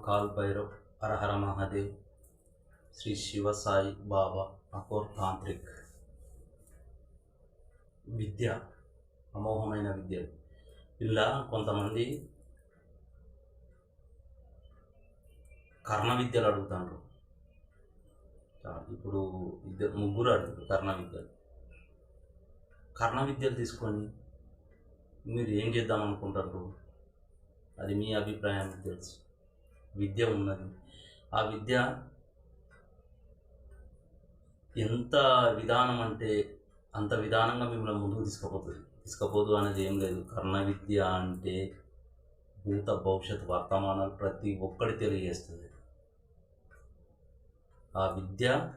Call Bhairav హరహర మహాదేవ్ శ్రీ శివసాయి బాబా అకోర్ తాంత్రిక్. విద్య అమోఘమైన విద్య. ఇలా కొంతమంది కర్ణ విద్యలు అడుగుతాండ్రు. ఇప్పుడు ఇద్దరు ముగ్గురు అడుగుతారు కర్ణ విద్యలు. కర్ణ విద్యలు తీసుకొని మీరు ఏం చేద్దాం అనుకుంటారు అది మీ అభిప్రాయం తెలుసు. విద్య ఉన్నది. ఆ విద్య ఎంత విధానం అంటే అంత విధానంగా మిమ్మల్ని ముందుకు తీసుకుపోతుంది. తీసుకపోదు అనేది ఏం లేదు. కర్ణ విద్య అంటే భూత భవిష్యత్ వర్తమానాలు ప్రతి ఒక్కటి తెలియజేస్తుంది. ఆ విద్య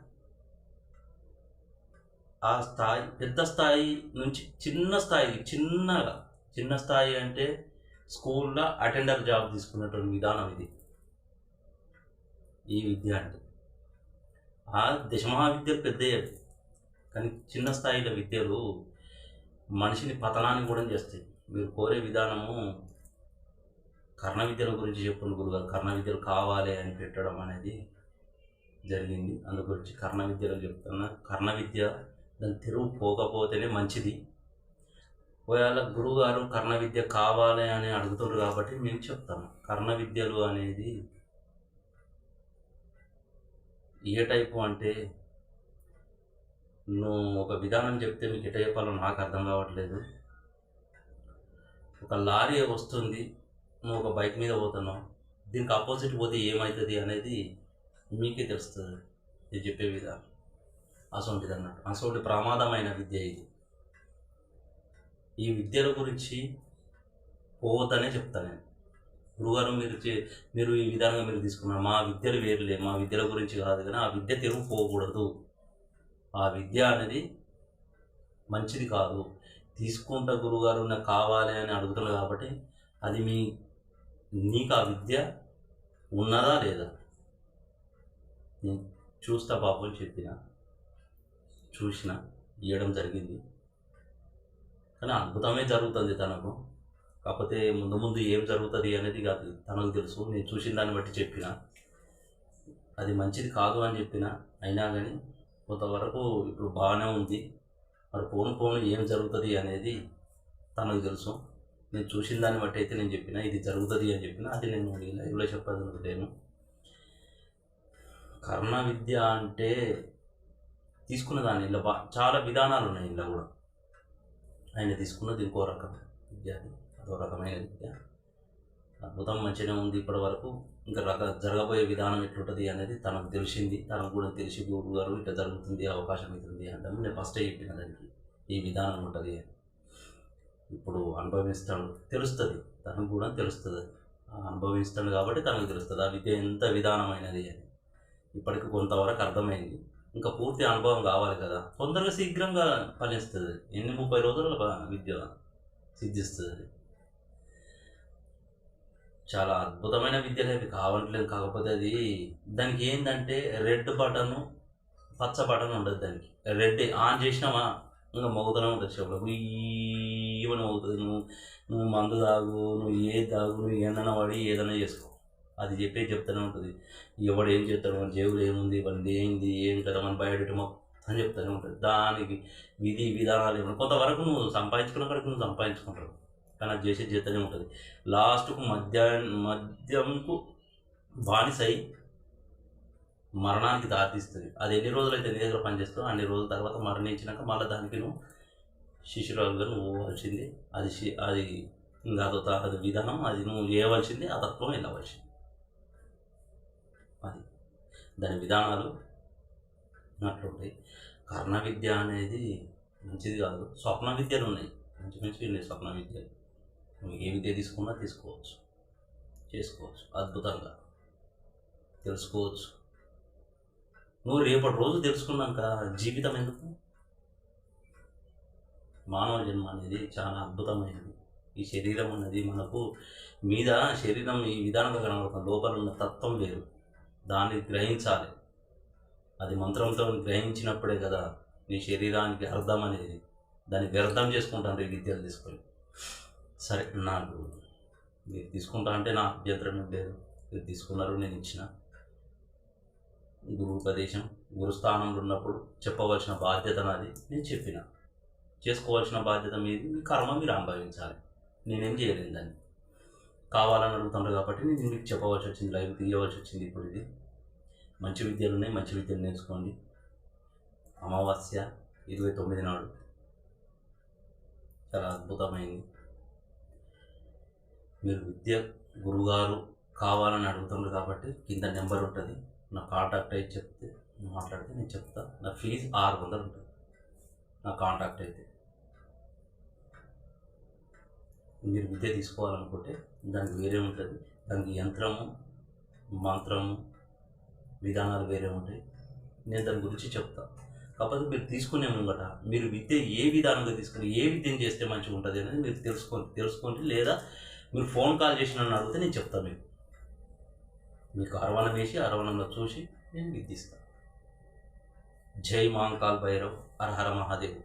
ఆ స్థాయి పెద్ద స్థాయి నుంచి చిన్న స్థాయి చిన్నగా చిన్న స్థాయి అంటే స్కూల్లో అటెండర్ జాబ్ తీసుకున్నటువంటి విధానం ఇది. ఈ విద్య అంటే ఆ దశమహావిద్యలు పెద్దయ్యే కానీ చిన్న స్థాయిలో విద్యలు మనిషిని పతనాన్ని కూడా చేస్తాయి. మీరు కోరే విధానము కర్ణ విద్యల గురించి చెప్పండి గురుగారు. కర్ణ విద్యలు కావాలి అని పెట్టడం అనేది జరిగింది. అందు గురించి కర్ణ విద్యలో చెప్తున్నా. కర్ణ విద్య దాని తెరువు పోకపోతేనే మంచిది. ఒకవేళ గురువుగారు కర్ణ విద్య కావాలి అని అడుగుతుండ్రు కాబట్టి మేము చెప్తాము. కర్ణ విద్యలు అనేది ఏ టైపు అంటే నువ్వు ఒక విధానం చెప్తే మీకు ఎట చెప్పాలో నాకు అర్థం కావట్లేదు. ఒక లారీ వస్తుంది నువ్వు ఒక బైక్ మీద పోతున్నావు దీనికి ఆపోజిట్ పోతే ఏమవుతుంది అనేది మీకే తెలుస్తుంది. ఇది చెప్పే విధానం అసొంటిది అన్నట్టు అసొంటి ప్రమాదమైన విద్య ఇది. ఈ విద్యల గురించి పోవద్దనే చెప్తాను నేను. గురుగారు మీరు చే- మీరు ఈ విధానంగా మీరు తీసుకున్నారు మా విద్యలు వేరులే మా విద్యల గురించి కాదు కానీ ఆ విద్య తెరువు పోకూడదు. ఆ విద్య అనేది మంచిది కాదు. తీసుకుంటా గురుగారు నాకు కావాలి అని అడుగుతున్నారు కాబట్టి అది మీ నీకు ఆ విద్య ఉన్నదా లేదా? నేను చూస్తా పాపం చెప్పిన. చూసిన. ఇవ్వడం జరిగింది. కానీ అద్భుతమే జరుగుతుంది తనకు. కాకపోతే ముందు ముందు ఏం జరుగుతుంది అనేది కాదు తనకు తెలుసు. నేను చూసిన దాన్ని బట్టి చెప్పిన. అది మంచిది కాదు అని చెప్పిన. అయినా కానీ కొంతవరకు ఇప్పుడు బాగానే ఉంది. మరి పోను పోను ఏం జరుగుతుంది అనేది తనకు తెలుసు. నేను చూసిన దాన్ని బట్టి అయితే నేను చెప్పిన ఇది జరుగుతుంది అని చెప్పిన. అది నేను ఈ లైవ్లో చెప్పదనుకుంటాను కర్ణ విద్య అంటే తీసుకున్న దాని ఇలా చాలా విధానాలు ఉన్నాయి ఇలా కూడా. ఆయన తీసుకున్నది ఇంకో రకం. విద్య అదో రకమైన విద్య అద్భుతం మంచిగానే ఉంది ఇప్పటి వరకు. ఇంకా రక జరగబోయే విధానం ఎట్లుంటుంది అనేది తనకు తెలిసింది. తనకు కూడా తెలిసి గురువు గారు ఇట్లా జరుగుతుంది అవకాశం అవుతుంది అంటే నేను ఫస్టే చెప్పిన దానికి ఈ విధానం ఉంటుంది ఇప్పుడు అనుభవిస్తాడు తెలుస్తుంది. తనకు కూడా తెలుస్తుంది. ఆ అనుభవిస్తాడు కాబట్టి తనకు తెలుస్తుంది. ఆ విద్య ఎంత విధానమైనది అని. ఇప్పటికి కొంతవరకు అర్థమైంది. ఇంకా పూర్తి అనుభవం కావాలి కదా. తొందరగా శీఘ్రంగా ఫలిస్తుంది ఎన్ని ముప్పై రోజుల విద్య సిద్ధిస్తుంది. చాలా అద్భుతమైన విద్యలు అవి కావట్లేదు. కాకపోతే అది దానికి ఏంటంటే రెడ్ బటన్ పచ్చ బటన్ ఉండదు దానికి. రెడ్ ఆన్ చేసినామా ఇంకా మోగుతూనే ఉంటుంది చెవులకు ఈవెన్ మోగుతుంది. నువ్వు నువ్వు మందు తాగు నువ్వు ఏది తాగు నువ్వు ఏదైనా వాడి ఏదైనా చేసుకో. అది చెప్పే చెప్తూనే ఉంటుంది. ఎవడు ఏం చెప్తాడు మన జేబులు ఏముంది మనది ఏంది ఏం కదా మన బయట అని చెప్తూనే ఉంటుంది. దానికి విధి విధానాలు ఏమన్నా కొంతవరకు నువ్వు సంపాదించుకున్న కాడికి నువ్వు సంపాదించుకుంటావు. తన అది జీతనే ఉంటుంది. లాస్ట్కు మధ్య మద్యంకు బానిసై మరణానికి దారితీస్తుంది. అది ఎన్ని రోజులైతే నీ దగ్గర పనిచేస్తావు అన్ని రోజుల తర్వాత మరణించినాక మళ్ళీ దానికి నువ్వు శిశురాలుగా నువ్వు పోవాల్సింది. అది అది ఇంకా అది విధానం అది నువ్వు చేయవలసింది ఆ తత్వం వెళ్ళవలసింది. అది. దాని విధానాలు అట్లుంటాయి కర్ణ విద్య అనేది మంచిది కాదు. స్వప్న విద్యలు ఉన్నాయి. మంచి మంచి ఉన్నాయి స్వప్న విద్యలు నువ్వు ఏ విద్య తీసుకున్నా తీసుకోవచ్చు. చేసుకోవచ్చు. అద్భుతంగా. తెలుసుకోవచ్చు. నువ్వు రేపటి రోజు తెలుసుకున్నాక జీవితం ఎందుకు? మానవ జన్మ అనేది చాలా అద్భుతమైనది. ఈ శరీరం అనేది మనకు మీద శరీరం ఈ విధానంగా కనబడుతుంది లోపల ఉన్న తత్వం వేరు. దాన్ని గ్రహించాలి. అది మంత్రంతో గ్రహించినప్పుడే కదా నీ శరీరానికి అర్థం అనేది. దాన్ని వ్యర్థం చేసుకుంటాను ఈ విద్యలు తీసుకొని. సరే నాకు మీరు తీసుకుంటా అంటే నా అభ్యంతరం లేదు. మీరు తీసుకున్నారు నేను ఇచ్చిన గురు ఉపదేశం గురుస్థానంలో ఉన్నప్పుడు చెప్పవలసిన బాధ్యత నాది. నేను చెప్పిన. చేసుకోవాల్సిన బాధ్యత మీది. మీ కర్మ మీరు అనుభవించాలి. నేనేం చేయలేను దాన్ని. కావాలని అడుగుతుంటారు కాబట్టి నేను మీకు చెప్పవలసి వచ్చింది లైవ్ తీయవలసి వచ్చింది ఇప్పుడు ఇది. మంచి విద్యలు ఉన్నాయి మంచి విద్యలు నేర్చుకోండి. అమావాస్య ఇరవై తొమ్మిది నాడు. చాలా అద్భుతమైంది. మీరు విద్య గురుగారు కావాలని అడుగుతున్నారు కాబట్టి కింద నెంబర్ ఉంటుంది. నా కాంటాక్ట్ అయితే చెప్తే మాట్లాడితే నేను చెప్తా. నా ఫీజు ఆరు వందలు ఉంటుంది. నా కాంటాక్ట్ అయితే. మీరు విద్య తీసుకోవాలనుకుంటే దానికి వేరే ఉంటుంది. దానికి యంత్రము మంత్రము విధానాలు వేరే ఉంటాయి. నేను దాని గురించి చెప్తా. కాకపోతే మీరు తీసుకునే ముంగట మీరు విద్య ఏ విధానంగా తీసుకుని ఏ విద్యను చేస్తే మంచిగా ఉంటుంది అనేది మీరు తెలుసుకోండి. తెలుసుకోండి లేదా మీరు ఫోన్ కాల్ చేసి నన్ను అడిగితే నేను చెప్తాను మీకు. మీకు అరవణం వేసి అరవణంలో చూసి నేను విద్య ఇస్తాను జై మాంకాల్ భైరవ్ హర హర మహాదేవ్.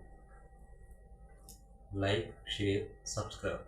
Like share subscribe.